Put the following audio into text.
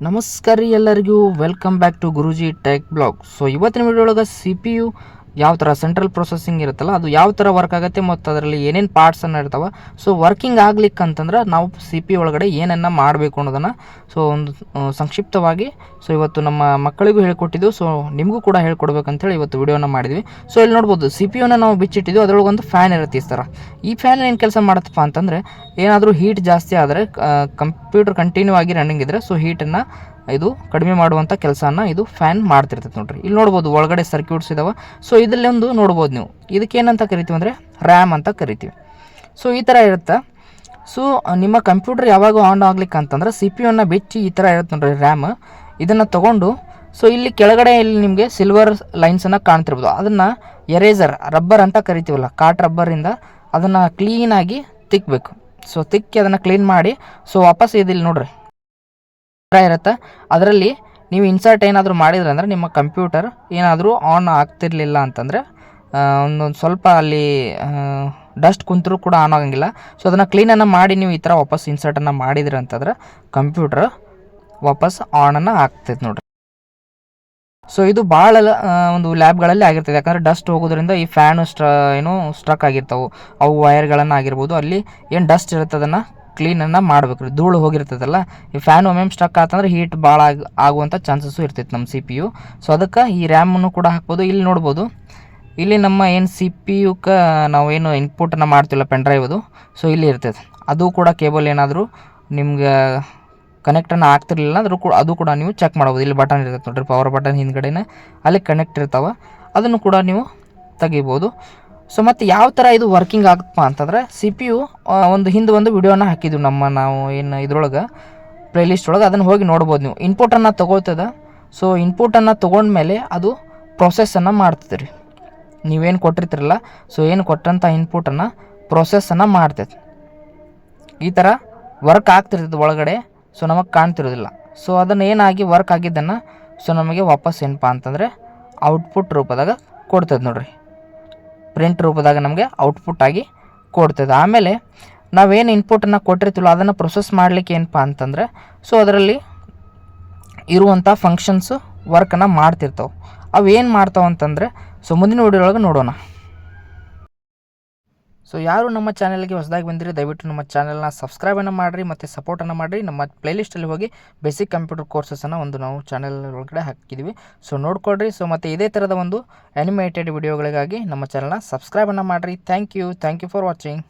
ನಮಸ್ಕಾರ ರೀ ಎಲ್ಲರಿಗೂ welcome back to Guruji tech blog so ಇವತ್ತಿನ ವಿಡಿಯೋ ಒಳಗೆ ಸಿ ಪಿ ಯು ಯಾವ ಥರ ಸೆಂಟ್ರಲ್ ಪ್ರೊಸೆಸಿಂಗ್ ಇರುತ್ತಲ್ಲ, ಅದು ಯಾವ ಥರ ವರ್ಕ್ ಆಗುತ್ತೆ ಮತ್ತು ಅದರಲ್ಲಿ ಏನೇನು ಪಾರ್ಟ್ಸನ್ನು ಇರ್ತಾವೆ. ಸೊ ವರ್ಕಿಂಗ್ ಆಗ್ಲಿಕ್ಕೆ ಅಂತಂದ್ರೆ ನಾವು ಸಿ ಪಿ ಒಳಗಡೆ ಏನನ್ನು ಮಾಡಬೇಕು ಅನ್ನೋದನ್ನು ಸೊ ಒಂದು ಸಂಕ್ಷಿಪ್ತವಾಗಿ ಸೊ ಇವತ್ತು ನಮ್ಮ ಮಕ್ಕಳಿಗೂ ಹೇಳ್ಕೊಟ್ಟಿದ್ದು ಸೊ ನಿಮಗೂ ಕೂಡ ಹೇಳ್ಕೊಡ್ಬೇಕಂತೇಳಿ ಇವತ್ತು ವಿಡಿಯೋನ ಮಾಡಿದ್ವಿ. ಸೊ ಇಲ್ಲಿ ನೋಡ್ಬೋದು ಸಿ ಪಿ ಯುನ ನಾವು ಬಿಚ್ಚಿಟ್ಟಿದ್ದು ಅದರೊಳಗೊಂದು ಫ್ಯಾನ್ ಇರುತ್ತೆ ಈ ಥರ. ಈ ಫ್ಯಾನ್ ಏನು ಕೆಲಸ ಮಾಡುತ್ತಪ್ಪ ಅಂತಂದರೆ, ಏನಾದರೂ ಹೀಟ್ ಜಾಸ್ತಿ ಆದರೆ ಕಂಪ್ಯೂಟರ್ ಕಂಟಿನ್ಯೂ ಆಗಿ ರನ್ನಿಂಗ್ ಇದ್ದರೆ ಸೊ ಹೀಟನ್ನು ಇದು ಕಡಿಮೆ ಮಾಡುವಂಥ ಕೆಲಸನ ಇದು ಫ್ಯಾನ್ ಮಾಡ್ತಿರ್ತೈತೆ ನೋಡ್ರಿ. ಇಲ್ಲಿ ನೋಡ್ಬೋದು ಒಳಗಡೆ ಸರ್ಕ್ಯೂಟ್ಸ್ ಇದಾವೆ. ಸೊ ಒಂದು ನೋಡ್ಬೋದು ನೀವು. ಇದಕ್ಕೇನಂತ ಕರಿತೀವಿ ಅಂದರೆ ರ್ಯಾಮ್ ಅಂತ ಕರಿತೀವಿ. ಸೊ ಈ ಥರ ಇರುತ್ತೆ. ಸೊ ನಿಮ್ಮ ಕಂಪ್ಯೂಟರ್ ಯಾವಾಗ ಆನ್ ಆಗ್ಲಿಕ್ಕೆ ಅಂತಂದ್ರೆ ಸಿ ಪಿ ಯುನ ಬಿಚ್ಚಿ ಈ ಥರ ಇರುತ್ತೆ ನೋಡ್ರಿ ರ್ಯಾಮ್ ಇದನ್ನು ತೊಗೊಂಡು ಸೊ ಇಲ್ಲಿ ಕೆಳಗಡೆ ಇಲ್ಲಿ ನಿಮಗೆ ಸಿಲ್ವರ್ ಲೈನ್ಸನ್ನು ಕಾಣ್ತಿರ್ಬೋದು. ಅದನ್ನು ಎರೇಸರ್ ರಬ್ಬರ್ ಅಂತ ಕರಿತೀವಲ್ಲ, ಕಾಟ್ ರಬ್ಬರಿಂದ ಅದನ್ನು ಕ್ಲೀನಾಗಿ ತಿಕ್ಕಬೇಕು ಸೊ ತಿಕ್ಕಿ ಅದನ್ನು ಕ್ಲೀನ್ ಮಾಡಿ ಸೊ ವಾಪಸ್ ಇದಿಲ್ಲ ನೋಡ್ರಿ. ಇರುತ್ತೆ. ಅದರಲ್ಲಿ ನೀವು ಇನ್ಸರ್ಟ್ ಏನಾದರೂ ಮಾಡಿದ್ರೆ ಅಂದರೆ ನಿಮ್ಮ ಕಂಪ್ಯೂಟರ್ ಏನಾದರೂ ಆನ್ ಆಗ್ತಿರಲಿಲ್ಲ ಅಂತಂದರೆ ಒಂದೊಂದು ಸ್ವಲ್ಪ ಅಲ್ಲಿ ಡಸ್ಟ್ ಕುಂತರೂ ಕೂಡ ಆನ್ ಆಗೋಂಗಿಲ್ಲ. ಸೊ ಅದನ್ನು ಕ್ಲೀನನ್ನು ಮಾಡಿ ನೀವು ಈ ಥರ ವಾಪಸ್ ಇನ್ಸರ್ಟನ್ನು ಮಾಡಿದ್ರಿ ಅಂತಂದ್ರೆ ಕಂಪ್ಯೂಟರ್ ವಾಪಸ್ ಆನನ್ನು ಆಗ್ತೈತೆ ನೋಡ್ರಿ. ಸೊ ಇದು ಭಾಳ ಒಂದು ಲ್ಯಾಬ್ಗಳಲ್ಲಿ ಆಗಿರ್ತದೆ ಯಾಕಂದರೆ ಡಸ್ಟ್ ಹೋಗೋದ್ರಿಂದ ಈ ಫ್ಯಾನು ಸ್ಟ್ರ, ಏನು ಸ್ಟ್ರಕ್ ಆಗಿರ್ತವೆ. ಅವು ವೈರ್ಗಳನ್ನು ಆಗಿರ್ಬೋದು, ಅಲ್ಲಿ ಏನು ಡಸ್ಟ್ ಇರುತ್ತೆ ಅದನ್ನು ಕ್ಲೀನನ್ನು ಮಾಡಬೇಕು ಧೂಳು ಹೋಗಿರ್ತದಲ್ಲ, ಈ ಫ್ಯಾನ್ ಒಮ್ಮೆ ಸ್ಟಕ್ ಆತಂದ್ರೆ ಹೀಟ್ ಭಾಳ ಆಗುವಂತ ಆಗುವಂಥ ಚಾನ್ಸಸ್ಸು ಇರ್ತೈತೆ ನಮ್ಮ ಸಿ ಪಿ ಯು ಸೊ ಅದಕ್ಕೆ ಈ ರ್ಯಾಮನ್ನು ಕೂಡ ಹಾಕ್ಬೋದು. ಇಲ್ಲಿ ನೋಡ್ಬೋದು. ಇಲ್ಲಿ ನಮ್ಮ ಏನು ಸಿ ಪಿ ಯುಕ್ಕೆ ನಾವೇನು ಇನ್ಪುಟನ್ನು ಮಾಡ್ತಿಲ್ಲ ಪೆನ್ ಅದು. ಸೊ ಇಲ್ಲಿ ಇರ್ತೈತೆ. ಅದು ಕೂಡ ಕೇಬಲ್ ಏನಾದರೂ ನಿಮ್ಗೆ ಕನೆಕ್ಟನ್ನು ಆಗ್ತಿರ್ಲಿಲ್ಲ ಅದ್ರೂ ಕೂಡ ಅದು ಕೂಡ ನೀವು ಚೆಕ್ ಮಾಡ್ಬೋದು. ಇಲ್ಲಿ ಬಟನ್ ಇರ್ತೈತೆ ನೋಡ್ರಿ ಪವರ್ ಬಟನ್ ಹಿಂದ್ಗಡೆನೇ. ಅಲ್ಲಿ ಕನೆಕ್ಟ್ ಇರ್ತಾವೆ. ಅದನ್ನು ಕೂಡ ನೀವು ತೆಗಿಬೋದು. ಸೊ ಮತ್ತು ಯಾವ ಥರ ಇದು ವರ್ಕಿಂಗ್ ಆಗುತ್ತಪ್ಪ ಅಂತಂದ್ರೆ ಸಿ ಪಿ ಯು ಒಂದು ಹಿಂದೆ ಒಂದು ವಿಡಿಯೋನ ಹಾಕಿದ್ವಿ ನಮ್ಮ ನಾವು ಏನು ಇದ್ರೊಳಗೆ ಪ್ಲೇಲಿಸ್ಟ್ ಒಳಗೆ, ಅದನ್ನು ಹೋಗಿ ನೋಡ್ಬೋದು ನೀವು. ಇನ್ಪುಟನ್ನು ತೊಗೊಳ್ತದೆ. ಸೊ ಇನ್ಪುಟನ್ನು ತೊಗೊಂಡ್ಮೇಲೆ ಅದು ಪ್ರೊಸೆಸನ್ನು ಮಾಡ್ತದೆ ರೀ ನೀವೇನು ಕೊಟ್ಟಿರ್ತೀರಲ್ಲ ಸೊ ಏನು ಕೊಟ್ಟಂಥ ಇನ್ಪುಟನ್ನು ಪ್ರೊಸೆಸನ್ನು ಮಾಡ್ತೈತೆ. ಈ ಥರ ವರ್ಕ್ ಆಗ್ತಿರ್ತದೆ ಒಳಗಡೆ ಸೊ ನಮಗೆ ಕಾಣ್ತಿರೋದಿಲ್ಲ. ಸೊ ಅದನ್ನು ಏನಾಗಿ ವರ್ಕ್ ಆಗಿದ್ದನ್ನು ಸೊ ನಮಗೆ ವಾಪಸ್ ಏನಪ್ಪ ಅಂತಂದರೆ ಔಟ್ಪುಟ್ ರೂಪದಾಗ ಕೊಡ್ತದೆ ನೋಡ್ರಿ. ಪ್ರಿಂಟ್ ರೂಪದಾಗ ನಮಗೆ ಔಟ್ಪುಟ್ ಆಗಿ ಕೊಡ್ತದೆ. ಆಮೇಲೆ ನಾವೇನು ಇನ್ಪುಟನ್ನು ಕೊಟ್ಟಿರ್ತೀವಲ್ಲ, ಅದನ್ನು ಪ್ರೊಸೆಸ್ ಮಾಡಲಿಕ್ಕೆ ಏನಪ್ಪ ಅಂತಂದರೆ ಸೊ ಅದರಲ್ಲಿ ಇರುವಂಥ ಫಂಕ್ಷನ್ಸು ವರ್ಕನ್ನು ಮಾಡ್ತಿರ್ತಾವೆ. ಅವು ಏನು ಮಾಡ್ತಾವೆ ಸೊ ಮುಂದಿನ ವಿಡಿಯೋ ಒಳಗೆ ನೋಡೋಣ. ಸೊ ಯಾರು ನಮ್ಮ ಚಾನಲ್ಗೆ ಹೊಸದಾಗಿ ಬಂದಿರಿ, ದಯವಿಟ್ಟು ನಮ್ಮ ಚಾನಲ್ನ ಸಬ್ಸ್ಕ್ರೈಬನ್ನು ಮಾಡಿರಿ ಮತ್ತು ಸಪೋರ್ಟನ್ನು ಮಾಡಿರಿ. ನಮ್ಮ ಪ್ಲೇಲಿಸ್ಟಲ್ಲಿ ಹೋಗಿ ಬೇಸಿಕ್ ಕಂಪ್ಯೂಟರ್ ಕೋರ್ಸಸನ್ನು ಒಂದು ನಾವು ಚಾನಲ್ ಒಳಗಡೆ ಹಾಕಿದ್ದೀವಿ ಸೊ ನೋಡ್ಕೊಳ್ರಿ. ಸೊ ಮತ್ತು ಇದೇ ಥರದ ಒಂದು ಅನಿಮೇಟೆಡ್ ವಿಡಿಯೋಗಳಿಗಾಗಿ ನಮ್ಮ ಚಾನಲ್ನ ಸಬ್ಸ್ಕ್ರೈಬನ್ನು ಮಾಡಿರಿ. Thank you thank you for watching